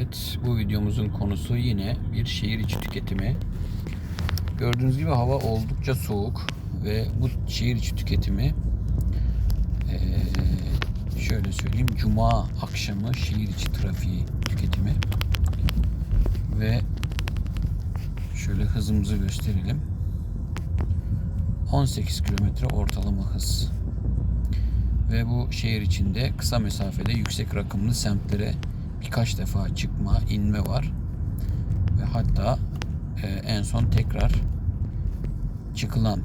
Evet, bu videomuzun konusu yine bir şehir içi tüketimi. Gördüğünüz gibi hava oldukça soğuk ve bu şehir içi tüketimi şöyle söyleyeyim cuma akşamı şehir içi trafiği tüketimi ve şöyle hızımızı gösterelim. 18 kilometre ortalama hız. Ve bu şehir içinde kısa mesafede yüksek rakımlı semtlere birkaç defa çıkma, inme var. Ve hatta e, en son tekrar çıkılan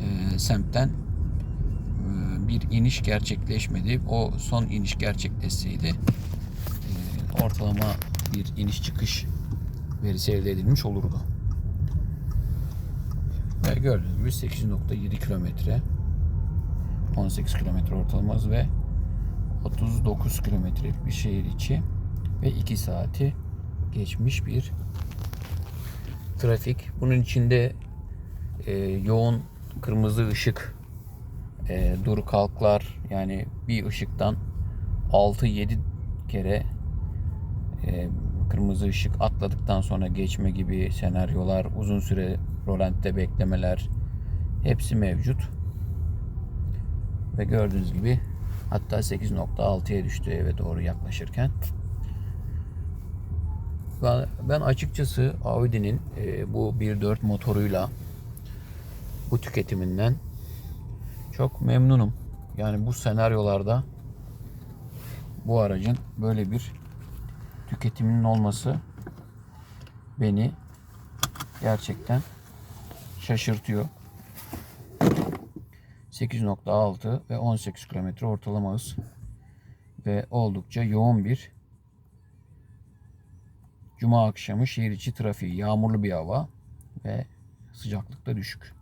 e, semtten e, bir iniş gerçekleşmedi. O son iniş gerçekleşseydi e, ortalama bir iniş çıkış verisi elde edilmiş olurdu. Ve gördüğünüz gibi 8.7 kilometre 18 kilometre ortalama hız ve 39 kilometrelik bir şehir içi ve 2 saati geçmiş bir trafik. Bunun içinde e, yoğun kırmızı ışık e, dur kalklar yani bir ışıktan 6-7 kere e, kırmızı ışık atladıktan sonra geçme gibi senaryolar, uzun süre rolantte beklemeler hepsi mevcut. Ve gördüğünüz gibi hatta 8.6'ya düştü eve doğru yaklaşırken. Ben, açıkçası Audi'nin e, bu 1.4 motoruyla bu tüketiminden çok memnunum. Yani bu senaryolarda bu aracın böyle bir tüketiminin olması beni gerçekten şaşırtıyor. 8.6 ve 18 km ortalama hız ve oldukça yoğun bir cuma akşamı şehir içi trafiği, yağmurlu bir hava ve sıcaklık da düşük.